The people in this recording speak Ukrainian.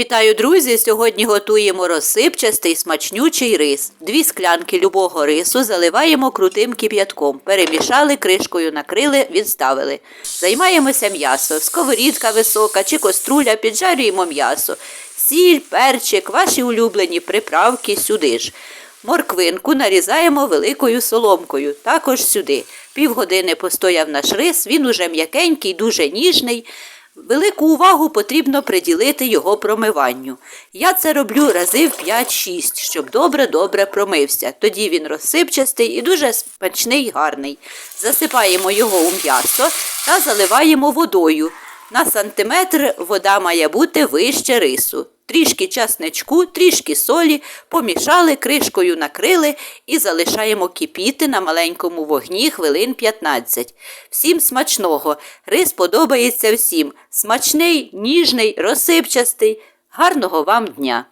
Вітаю, друзі! Сьогодні готуємо розсипчастий смачнючий рис. Дві склянки любого рису заливаємо крутим кип'ятком. Перемішали, кришкою накрили, відставили. Займаємося м'ясо. Сковорідка висока чи коструля, піджарюємо м'ясо. Сіль, перчик, ваші улюблені приправки сюди ж. Морквинку нарізаємо великою соломкою, також сюди. Півгодини постояв наш рис, він уже м'якенький, дуже ніжний. Велику увагу потрібно приділити його промиванню. Я це роблю рази в 5-6, щоб добре-добре промився. Тоді він розсипчастий і дуже смачний гарний. Засипаємо його у м'ясо та заливаємо водою. На сантиметр вода має бути вище рису. Трішки часничку, трішки солі, помішали, кришкою накрили і залишаємо кипіти на маленькому вогні хвилин 15. Всім смачного. Рис подобається всім. Смачний, ніжний, розсипчастий. Гарного вам дня!